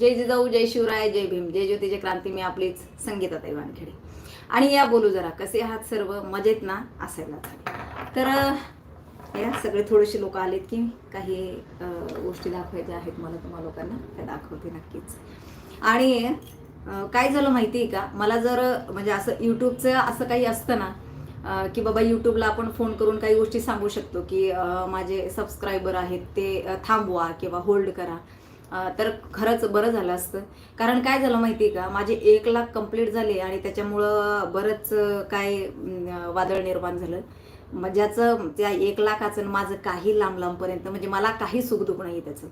जय जिजाऊ जय शिवराय जय भीम जय ज्योती जय क्रांती मी आपलीच संगीताताई वानखेडे. आणि या बोलू जरा कसे आहात सर्व? मजेत ना? असायला तर या सगळे थोडेसे लोक आलेत की काही गोष्टी दाखवायच्या आहेत मला तुम्हा लोकांना त्या दाखवते नक्कीच. आणि काय झालं माहिती आहे का? मला जर म्हणजे असं यूट्यूबचं असं काही असतं ना की बाबा यूट्यूबला आपण फोन करून काही गोष्टी सांगू शकतो की माझे सबस्क्रायबर आहेत ते थांबवा किंवा होल्ड करा. तर खरंच बरं झालं असतं. कारण काय झालं माहिती आहे का? माझे एक लाख कंप्लीट झाले आणि त्याच्यामुळं बरंच काय वादळ निर्माण झालं. मग ज्याचं त्या एक लाखाचं माझं काही लांब लांबपर्यंत म्हणजे मला काही सुखदुख नाही त्याचं.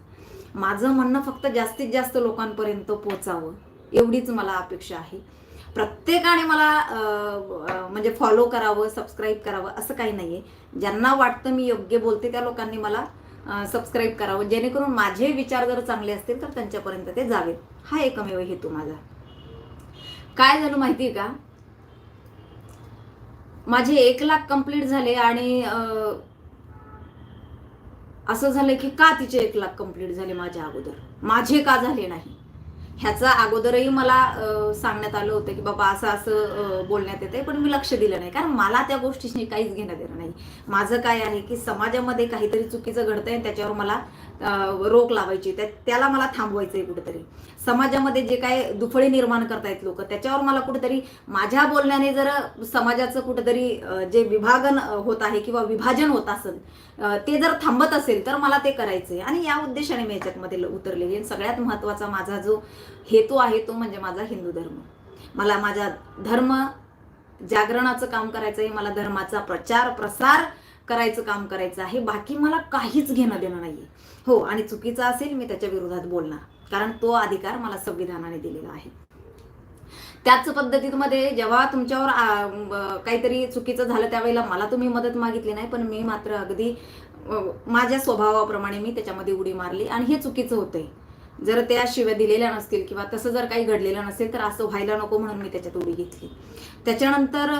माझं म्हणणं फक्त जास्तीत जास्त लोकांपर्यंत पोचावं एवढीच मला अपेक्षा आहे. प्रत्येकाने मला म्हणजे फॉलो करावं सबस्क्राईब करावं असं काही नाही आहे ज्यांना वाटतं मी योग्य बोलते त्या लोकांनी मला सबस्क्राईब करावं. जेणेकरून माझे विचार जर चांगले असतील तर त्यांच्यापर्यंत ते जावेत. हा एकमेव हेतू माझा. काय झालं माहिती आहे का? माझे एक लाख कंप्लीट झाले आणि असं झालं की का तिचे एक लाख कंप्लीट झाले माझ्या अगोदर? माझे का झाले नाही? ह्याचा अगोदरही मला सांगण्यात आलं होतं की बाबा असं असं बोलण्यात येते पण मी लक्ष दिलं नाही. कारण मला त्या गोष्टीशी काहीच घेणं देणं नाही. माझं काय आहे की समाजामध्ये काहीतरी चुकीचं घडतंय त्याच्यावर मला रोख रोक लावायची त्या- त्याला मला थांबवायचं आहे कुठेतरी. समाजामध्ये जे काय दुफळी निर्माण करतायत लोक त्याच्यावर मला कुठेतरी माझ्या बोलण्याने जर समाजाचं कुठेतरी जे विभागन होत आहे किंवा विभाजन होत असेल ते जर थांबत असेल तर मला ते करायचंय. आणि या उद्देशाने मी याच्यातमध्ये उतरलेली आणि सगळ्यात महत्त्वाचा माझा जो हेतू आहे तो म्हणजे माझा हिंदू धर्म. मला माझा धर्म जागरणाचं काम करायचं आहे मला धर्माचा प्रचार प्रसार करायचं काम करायचं आहे बाकी मला काहीच घेणं देणं नाहीये. हो आणि चुकीचं असेल मी त्याच्या विरोधात बोलणार. कारण तो अधिकार मला संविधानाने दिलेला आहे. त्याच पद्धतीमध्ये जेव्हा तुमच्यावर काहीतरी चुकीचं झालं त्यावेळेला मला तुम्ही मदत मागितली नाही पण मी मात्र अगदी माझ्या स्वभावाप्रमाणे मी त्याच्यामध्ये उडी मारली आणि हे चुकीचं होतंय. जर त्या शिव्या दिलेल्या नसतील किंवा तसं जर काही घडलेलं नसेल तर असं व्हायला नको म्हणून मी त्याच्यात उडी घेतली. त्याच्यानंतर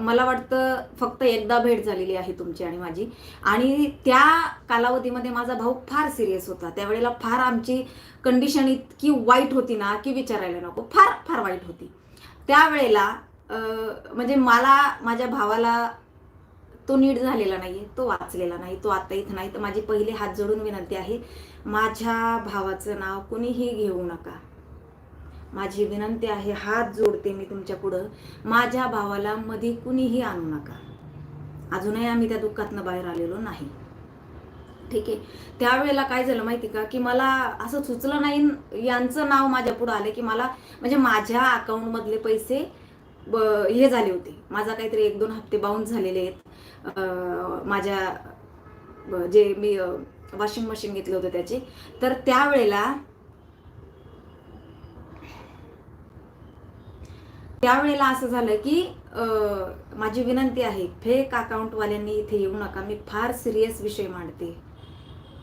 मला वाटतं फक्त एकदा भेट झालेली आहे तुमची आणि माझी. आणि त्या कालावधीमध्ये माझा भाऊ फार सिरियस होता. त्यावेळेला फार आमची कंडिशन इतकी वाईट होती ना की विचारायला नको. फार फार वाईट होती. त्यावेळेला म्हणजे मला माझ्या भावाला तो नीट झालेला नाही तो वाचलेला नाही तो आता इथं नाही. तर माझी पहिले हात जोडून विनंती आहे माझ्या भावाचं नाव कुणीही घेऊ नका. माझी विनंती आहे हात जोडते मी तुमच्या पुढं. माझ्या भावाला मध्ये कुणीही आणू नका. अजूनही आम्ही त्या दुःखातनं बाहेर आलेलो नाही. ठीक आहे. त्यावेळेला काय झालं माहिती का? की मला असं सुचलं नाही यांचं नाव माझ्या पुढं आलं की मला म्हणजे माझ्या अकाउंटमधले पैसे ब- हे झाले होते. माझा काहीतरी एक दोन हप्ते बाउन्स झालेले आहेत. माझ्या जे मी वॉशिंग मशीन घेतलं होतं त्याचे. तर त्यावेळेला त्यावेळेला असं झालं की माझी विनंती आहे फेक अकाउंटवाल्यांनी इथे येऊ नका. मी फार सिरियस विषय मांडते.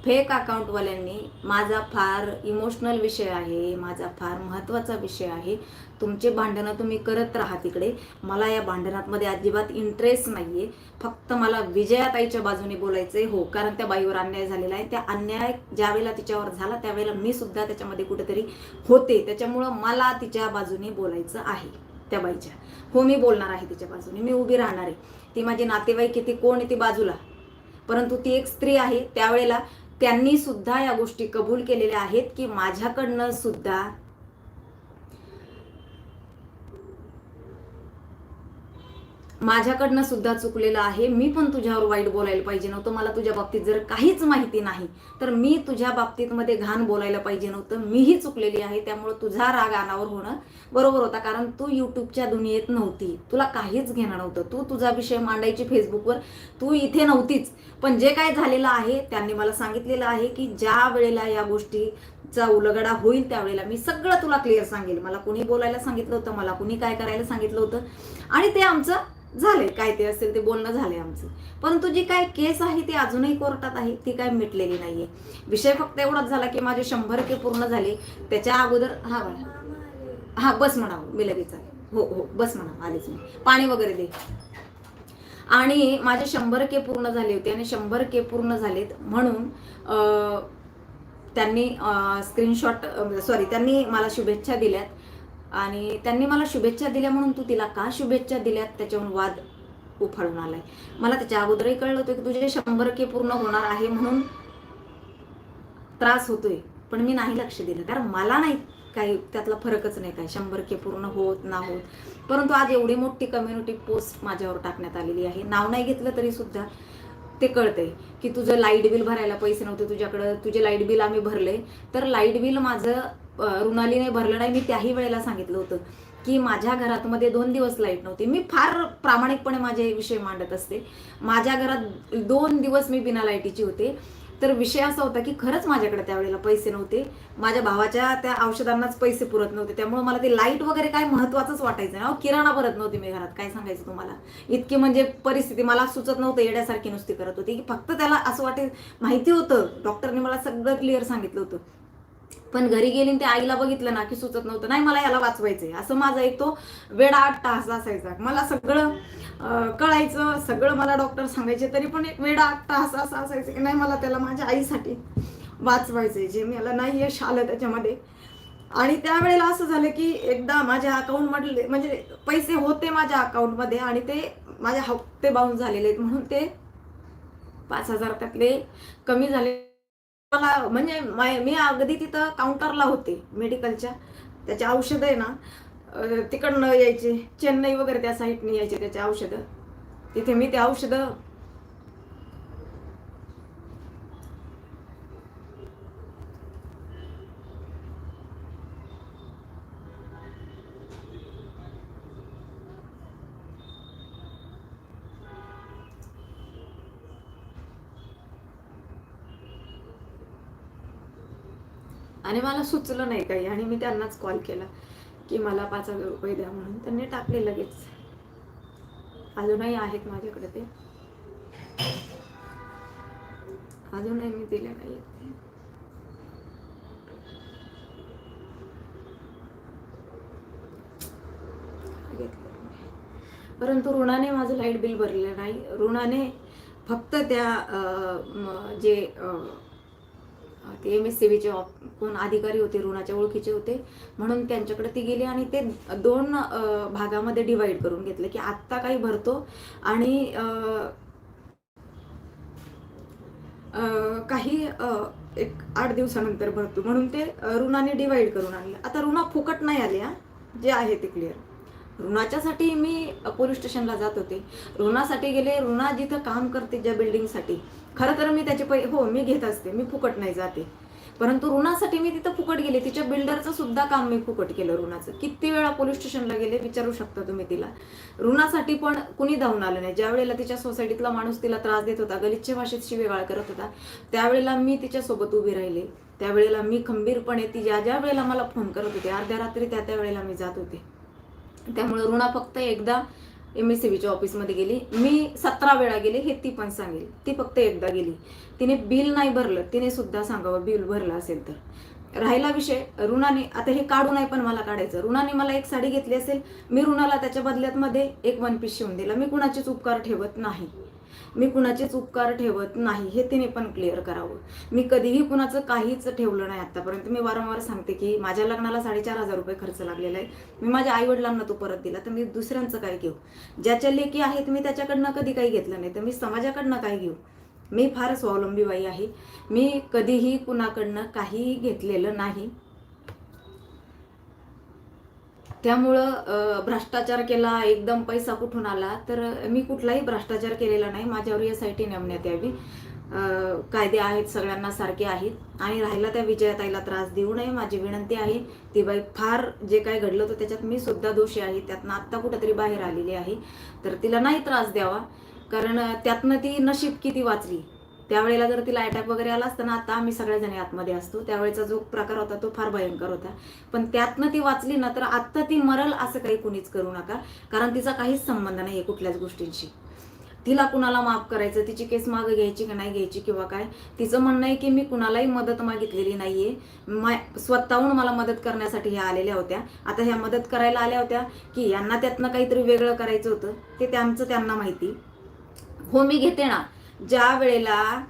फेक अकाउंटवाल्यांनी माझा फार इमोशनल विषय आहे माझा फार महत्त्वाचा विषय आहे. तुमचे भांडणं तुम्ही करत राहा तिकडे. मला या भांडणामध्ये अजिबात इंटरेस्ट नाही आहे फक्त मला विजयाताईच्या बाजूने बोलायचंय. हो कारण त्या बाईवर अन्याय झालेला आहे. त्या अन्याय ज्यावेळेला तिच्यावर झाला त्यावेळेला मी सुद्धा त्याच्यामध्ये कुठेतरी होते. त्याच्यामुळं मला तिच्या बाजूने बोलायचं आहे त्या बाईच्या. हो मी बोलणार आहे तिच्या बाजूने. मी उभी राहणार आहे. ती माझी नातेवाईक किती कोण आहे? ती बाजूला. परंतु ती एक स्त्री आहे. त्यावेळेला त्यांनी सुद्धा या गोष्टी कबूल केलेल्या आहेत की माझ्याकडनं सुद्धा माझ्याकडनं सुद्धा चुकलेलं आहे. मी पण तुझ्यावर वाईट बोलायला पाहिजे नव्हतं. मला तुझ्या बाबतीत जर काहीच माहिती नाही तर मी तुझ्या बाबतीत मध्ये घाण बोलायला पाहिजे नव्हतं. मीही चुकलेली आहे त्यामुळे तुझा राग अनावर होणं बरोबर होता कारण तू युट्यूबच्या दुनियेत नव्हती. तुला काहीच घेणं नव्हतं. तू तुझा विषय मांडायची फेसबुकवर तू इथे नव्हतीच. पण जे काय झालेलं आहे त्यांनी मला सांगितलेलं आहे की ज्या वेळेला या गोष्टी चा उलगडा होईल त्यावेळेला मी सगळं तुला क्लिअर सांगेल. मला कुणी बोलायला सांगितलं होतं मला कुणी काय करायला सांगितलं होतं. आणि ते आमचं झाले काय ते असेल ते बोलणं झालंय आमचं. परंतु जी काय केस आहे ती अजूनही कोर्टात आहे ती काय मिटलेली नाहीये. विषय फक्त एवढाच झाला की माझे शंभर के पूर्ण झाले. त्याच्या अगोदर हा बाळा. हा बस म्हणावं मी लगेच आले. हो हो बस म्हणा आलेच मी. पाणी वगैरे दे. आणि माझे शंभर के पूर्ण झाले होते आणि शंभर के पूर्ण झालेत म्हणून त्यांनी स्क्रीनशॉट सॉरी त्यांनी मला शुभेच्छा दिल्यात. आणि त्यांनी मला शुभेच्छा दिल्या म्हणून तू तिला का शुभेच्छा दिल्यात? त्याच्यावरून वाद उफाळून आलाय. मला त्याच्या अगोदरही कळलं होतं की तुझे शंभर के पूर्ण होणार आहे म्हणून त्रास होतोय. पण मी नाही लक्ष दिलं. कारण मला नाही काही त्यातला फरकच नाही काय शंभर के पूर्ण होत ना होत. परंतु आज एवढी मोठी कम्युनिटी पोस्ट माझ्यावर टाकण्यात आलेली आहे. नाव नाही घेतलं तरी सुद्धा ते कळतंय की तुझं लाइट बिल भरायला पैसे नव्हते तुझ्याकडं. तुझे लाइट बिल आम्ही भरले. तर लाइट बिल माझं रुणालीने भरलं नाही मी त्याही वेळेला सांगितलं होतं की माझ्या घरात मध्ये दोन दिवस लाइट नव्हती. मी फार प्रामाणिकपणे माझे विषय मांडत असते. माझ्या घरात दोन दिवस मी बिना लाईटीची होते. तर विषय असा होता की खरंच माझ्याकडे त्यावेळेला पैसे नव्हते. माझ्या भावाच्या त्या औषधांनाच पैसे पुरत नव्हते. त्यामुळे मला ते लाइट वगैरे काय महत्वाचंच वाटायचं नाही. अहो, किराणा भरत नव्हती मी घरात काय सांगायचं तुम्हाला? इतकी म्हणजे परिस्थिती मला सुचत नव्हतं येड्यासारखी नुसती करत होती. की फक्त त्याला असं वाटेल माहिती होतं. डॉक्टरने मला सगळं क्लिअर सांगितलं होतं. पण घरी गेली आणि ते आईला बघितलं ना की सुचत नव्हतं नाही मला याला वाचवायचंय. असं माझा एक तो वेडा आठ तास असायचा. मला सगळं कळायचं सगळं मला डॉक्टर सांगायचे तरी पण एक वेडा आठ तास असं असायचं की नाही मला त्याला माझ्या आईसाठी वाचवायचंय जे मला नाही यश आलं त्याच्यामध्ये. आणि त्यावेळेला असं झालं की एकदा माझ्या अकाउंटमधले म्हणजे पैसे होते माझ्या अकाउंटमध्ये आणि ते माझ्या हप्ते बाउन्स झालेले आहेत म्हणून ते पाच हजार त्यातले कमी झाले. मला म्हणजे मी अगदी तिथं काउंटरला होते मेडिकलच्या त्याचे औषधं आहे ना तिकडनं यायचे चेन्नई वगैरे त्या साईडने यायचे त्याचे औषधं. तिथे मी ते औषधं आणि मला सुचलं नाही काही. आणि मी त्यांनाच कॉल केला की मला पाच हजार रुपये द्या म्हणून. त्यांनी टाकले लगेच. अजूनही आहेत माझ्याकडे ते. अजूनही मी दिले नाही घेतलं परंतु ऋणाने माझं लाइट बिल भरलेलं नाही. ऋणाने फक्त त्या अं, जे ते एम एस सी बीचे कोण अधिकारी होते ऋणाच्या ओळखीचे होते म्हणून त्यांच्याकडे ती गेली आणि ते दोन भागामध्ये डिवाइड करून घेतले की आत्ता काही भरतो आणि काही अं, एक आठ दिवसानंतर भरतो. म्हणून ते ऋणाने डिवाइड करून आणले. आता ऋणा फुकट नाही आले हा जे आहे ते क्लिअर ऋणाच्यासाठी मी पोलीस स्टेशनला जात होते. ऋणासाठी गेले ऋणा जिथं काम करते ज्या बिल्डिंगसाठी खरं तर मी त्याचे पै हो मी घेत असते. मी फुकट नाही जाते. परंतु ऋणासाठी मी तिथं फुकट गेले. तिच्या बिल्डरचं सुद्धा काम मी फुकट केलं ऋणाचं. किती वेळा पोलीस स्टेशनला गेले विचारू शकता तुम्ही तिला. ऋणासाठी पण कुणी धावून आलं नाही. ज्या वेळेला तिच्या सोसायटीतला माणूस तिला त्रास देत होता गलिच्छ भाषेत शिवेगाळ करत होता त्यावेळेला मी तिच्यासोबत उभी राहिले. त्यावेळेला मी खंबीरपणे ती ज्या ज्या वेळेला मला फोन करत होते अर्ध्या रात्री त्या त्या वेळेला मी जात होते. त्यामुळे ऋणा फक्त एकदा एम एस सी बीच्या ऑफिसमध्ये गेली. मी सतरा वेळा गेले हे ती पण सांगेल. ती फक्त एकदा गेली. तिने बिल नाही भरलं तिने सुद्धा सांगावं बिल भरलं असेल तर. राहिला विषय. ऋणाने आता हे काढू नाही पण मला काढायचं. ऋणाने मला एक साडी घेतली असेल. मी ऋणाला त्याच्या बदल्यात मध्ये एक वन पीस शिवून दिला. मी कुणाचेच उपकार ठेवत नाही. मी कुणाचेच उपकार ठेवत नाही हे तिने पण क्लिअर करावं. मी कधीही कुणाचं काहीच ठेवलं नाही आतापर्यंत मी वारंवार सांगते की माझ्या लग्नाला साडेचार हजार रुपये खर्च लागलेला आहे. मी माझ्या आईवडिलांना तो परत दिला तर मी दुसऱ्यांचं काय घेऊ? ज्याच्या लेखी आहेत मी त्याच्याकडनं कधी काही घेतलं नाही तर मी समाजाकडनं काय घेऊ? मी फार स्वावलंबी बाई आहे. मी कधीही कुणाकडनं काहीही घेतलेलं नाही. त्यामुळं भ्रष्टाचार केला एकदम पैसा कुठून आला तर मी कुठलाही भ्रष्टाचार केलेला नाही. माझ्यावर एस आय टी नेमण्यात यावी. कायदे आहेत सगळ्यांना सारखे आहेत. आणि राहिला त्या विजयाताईला त्रास देऊ नये माझी विनंती आहे. ती बाई फार जे काय घडलं होतं त्याच्यात मी सुद्धा दोषी आहे. त्यातनं आत्ता कुठंतरी बाहेर आलेली आहे. तर तिला नाही त्रास द्यावा. कारण त्यातनं ती नशीब किती वाचली? त्यावेळेला जर तिला अटॅक वगैरे आला असता ना आता आम्ही सगळेजणी आतमध्ये असतो. त्यावेळेचा जो प्रकार होता तो फार भयंकर होता. पण त्यातनं ती वाचली ना तर आत्ता ती मरल असं काही कुणीच करू नका. कारण तिचा काहीच संबंध नाही आहे कुठल्याच गोष्टींशी. तिला कुणाला माफ करायचं तिची केस मागं घ्यायची की नाही घ्यायची किंवा काय तिचं म्हणणं आहे की मी कुणालाही मदत मागितलेली नाहीये. मा स्वतःहून मला मदत करण्यासाठी ह्या आलेल्या होत्या. आता ह्या मदत करायला आल्या होत्या की यांना त्यातनं काहीतरी वेगळं करायचं होतं ते त्यांचं त्यांना माहिती. हो मी घेते ना. ज्या वेळेला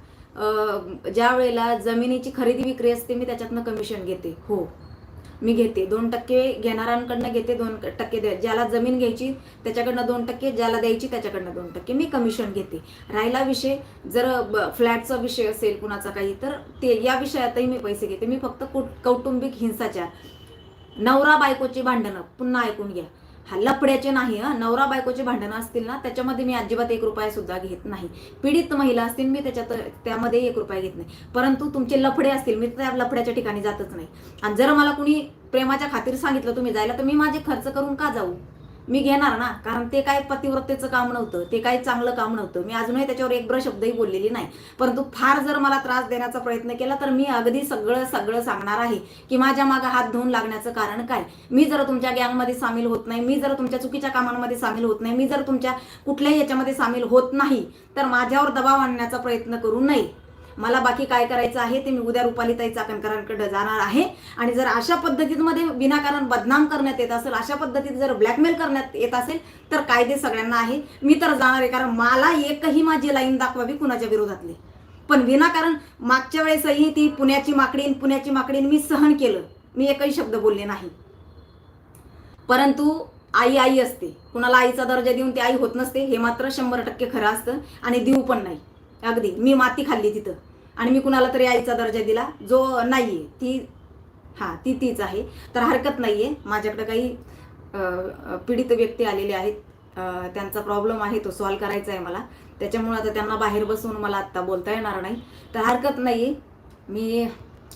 ज्या वेळेला जमिनीची खरेदी विक्री असते मी त्याच्यातनं कमिशन घेते. हो. मी घेते. दोन टक्के घेणाऱ्यांकडनं घेते दोन टक्के द्या ज्याला जमीन घ्यायची त्याच्याकडनं दोन टक्के ज्याला द्यायची त्याच्याकडनं दोन टक्के. मी कमिशन घेते. राहिला विषय जर फ्लॅटचा विषय असेल कुणाचा काही तर ते या विषयातही मी पैसे घेते. मी फक्त कौटुंबिक हिंसाचार. नवरा बायकोची भांडणं पुन्हा ऐकून घ्या. हा लफड्याचे नाही हा. नवरा बायकोचे भांडणं असतील ना त्याच्यामध्ये मी अजिबात एक रुपया सुद्धा घेत नाही. पीडित महिला असतील मी त्याच्यात त्यामध्ये एक रुपया घेत नाही. परंतु तुमचे लफडे असतील मी त्या लफड्याच्या ठिकाणी जातच नाही. आणि जर मला कुणी प्रेमाच्या खातीर सांगितलं तुम्ही जायला तर मी माझे खर्च करून का जाऊ? मी घेणार ना कारण ते काय पतिव्रतेचं काम नव्हतं ते काही चांगलं काम नव्हतं. मी अजूनही त्याच्यावर एक ब्र शब्दही बोललेली नाही. परंतु फार जर मला त्रास देण्याचा प्रयत्न केला तर मी अगदी सगळं सगळं सांगणार आहे की माझ्या मागं हात धुवून लागण्याचं कारण काय? मी जर तुमच्या गँगमध्ये सामील होत नाही मी जर तुमच्या चुकीच्या कामांमध्ये सामील होत नाही मी जर तुमच्या कुठल्याही याच्यामध्ये सामील होत नाही तर माझ्यावर दबाव आणण्याचा प्रयत्न करू नये. मला बाकी काय करायचं आहे ते मी उद्या रुपालीताई चाकणकरांकडे जाणार आहे. आणि जर अशा पद्धतीमध्ये विनाकारण बदनाम करण्यात येत असेल अशा पद्धतीत जर ब्लॅकमेल करण्यात येत असेल तर कायदे सगळ्यांना आहे. मी तर जाणार आहे कारण मला एकही माझी लाईन दाखवावी कुणाच्या विरोधातली. पण विनाकारण मागच्या वेळेसही ती पुण्याची माकडीन पुण्याची माकडीन मी सहन केलं. मी एकही शब्द बोलले नाही. परंतु आई आई असते. कुणाला आईचा दर्जा देऊन ती आई होत नसते हे मात्र शंभर टक्के खरं असतं आणि देऊ पण नाही. अगदी. मी माती खाल्ली तिथं. आणि मी कुणाला तरी आईचा दर्जा दिला. जो नाहीये ती हां ती तीच आहे. तर हरकत नाही आहे माझ्याकडे काही पीडित व्यक्ती आलेले आहेत. त्यांचा प्रॉब्लेम आहे तो सॉल्व करायचा आहे मला. त्याच्यामुळे आता त्यांना बाहेर बसून मला आत्ता बोलता येणार नाही. तर हरकत नाही मी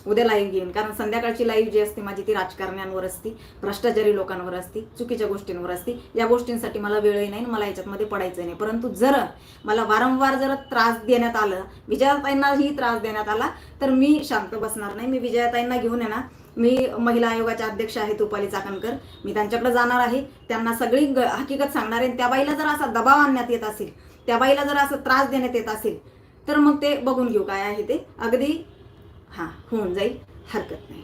उद्या लाईव्ह घेईन. कारण संध्याकाळची लाईव्ह जी असते माझी ती राजकारण्यांवर असती भ्रष्टाचारी लोकांवर असती चुकीच्या गोष्टींवर असती. या गोष्टींसाठी मला वेळही नाही मला याच्यातमध्ये पडायचं नाही. परंतु जर मला वारंवार जर त्रास देण्यात आलं विजयाताईंनाही त्रास देण्यात आला तर मी शांत बसणार नाही. मी विजयाताईंना घेऊन येणार. ना मी महिला आयोगाच्या अध्यक्ष आहेत रुपाली चाकणकर. मी त्यांच्याकडे जाणार आहे. त्यांना सगळी ग- हकीकत सांगणार आहे. त्या बाईला जर असा दबाव आणण्यात येत असेल त्या बाईला जर असं त्रास देण्यात येत असेल तर मग ते बघून घेऊ काय आहे ते. अगदी हां होऊन जाईल. हरकत नाही.